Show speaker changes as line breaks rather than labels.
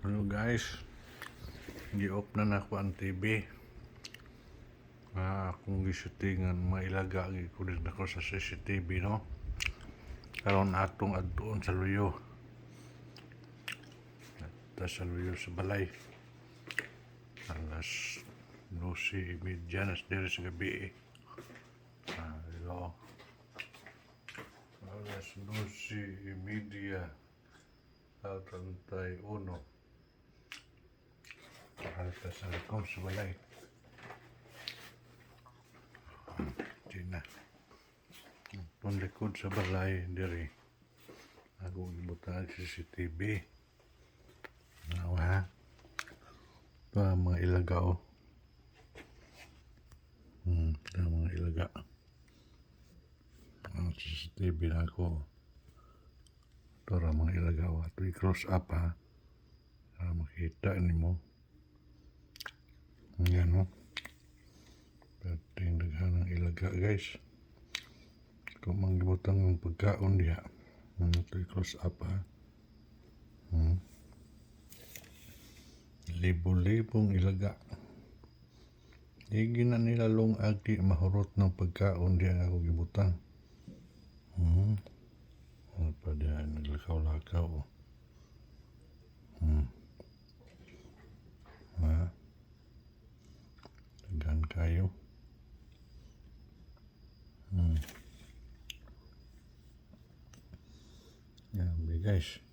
Hello guys, gi-off na na ako ang TV. Ah, akong gisutingan mailaga ko din ako sa CCTV no. Karon atong adtuon sa luyo. At sa luyo sa balay. Alas 12.30 na sa sa gabi. eh. Ah, hello. Alas 12.30 at 31. Alta sa balay. Tina. Itong likod sa balay, diri. Ako ibutan sa CCTV. Now, ha? Ito ang mga ilagaw. Hmm, ito ang mga ilaga. Ang CCTV na ako. Ito ang mga ilagaw. Ito i-cross up, ha? Para makita ni mo. Ilaga, guys. Kung manggibutang ng pagkaon diha. Hmm, ito i-cross up? Hmm. Libo-libong ilaga. Hindi na nila long agi mahurot ng pagkaon diha ako gibutang. Hmm. Ano pa diha, naglakaw-lakaw. Hmm. Ha? Tagan kayo. Hmm. Yan, be guys.